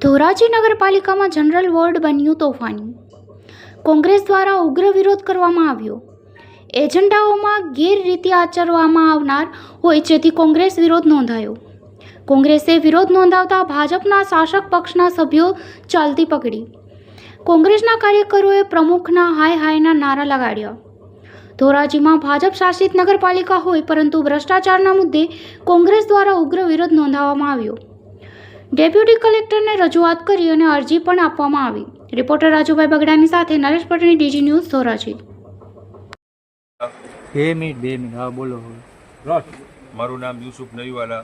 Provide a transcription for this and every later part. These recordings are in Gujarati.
ધોરાજી નગરપાલિકામાં જનરલ વોર્ડ બન્યું તોફાની. કોંગ્રેસ દ્વારા ઉગ્ર વિરોધ કરવામાં આવ્યો. એજન્ડાઓમાં ગેરરીતિ આચરવામાં આવનાર હોય જેથી કોંગ્રેસ વિરોધ નોંધાયો. કોંગ્રેસે વિરોધ નોંધાવતા ભાજપના શાસક પક્ષના સભ્યો ચાલતી પકડી. કોંગ્રેસના કાર્યકરોએ પ્રમુખના હાય હાયના નારા લગાડ્યા. ધોરાજીમાં ભાજપ શાસિત નગરપાલિકા હોય પરંતુ ભ્રષ્ટાચારના મુદ્દે કોંગ્રેસ દ્વારા ઉગ્ર વિરોધ નોંધાવવામાં આવ્યો. ડેપ્યુટી કલેક્ટરને રજૂઆત કરી અને અરજી પણ આપવામાં આવી. રિપોર્ટર રાજુભાઈ બગડાની સાથે નરેશ પટણી ડીજી ન્યૂઝ ધોરાજી. બે મિનિટ બે મિનિટ. હા બોલો. મારું નામ યુસુફ નહીવાલા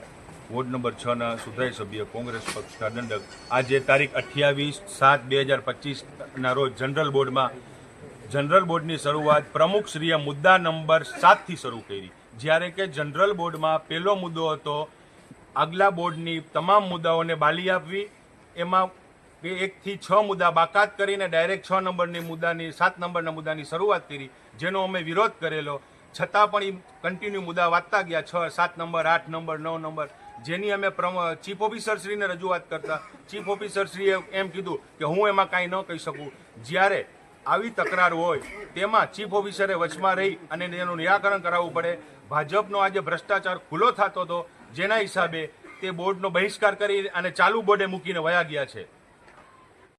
વોર્ડ નંબર છ ના સુધાઈ સભ્ય કોંગ્રેસ પક્ષના દંડક. આજે તારીખ અઠ્યાવીસ સાત બે હજાર પચીસના રોજ જનરલ બોર્ડમાં જનરલ બોર્ડની શરૂઆત પ્રમુખ શ્રીએ મુદ્દા નંબર સાતથી શરૂ કરી. જ્યારે કે જનરલ બોર્ડમાં પહેલો મુદ્દો હતો આગલા બોર્ડની તમામ મુદ્દાઓને બાલી આપવી. એમાં બે એકથી છ મુદ્દા બાકાત કરીને ડાયરેક્ટ છ નંબરની મુદ્દાની, સાત નંબરના મુદ્દાની શરૂઆત કરી, જેનો અમે વિરોધ કરેલો. છતાં પણ એ કન્ટિન્યુ મુદ્દા વાંચતા ગયા. છ, સાત નંબર, આઠ નંબર, નવ નંબર. જેની અમે પ્રમ- ચીફ ઓફિસરશ્રીને રજૂઆત કરતા. ચીફ ઓફિસરશ્રીએ એમ કીધું કે હું એમાં કાંઈ ન કહી શકું. જ્યારે આવી તકરાર હોય, તેમાં ચીફ ઓફિસરે વચમાં રહી અને એનું નિરાકરણ કરાવવું પડે. ભાજપનો આજે ભ્રષ્ટાચાર ખુલ્લો થતો હતો. જેના હિસાબે તે બોર્ડનો બહિષ્કાર કરી અને ચાલુ બોર્ડે મૂકીને વયા ગયા છે.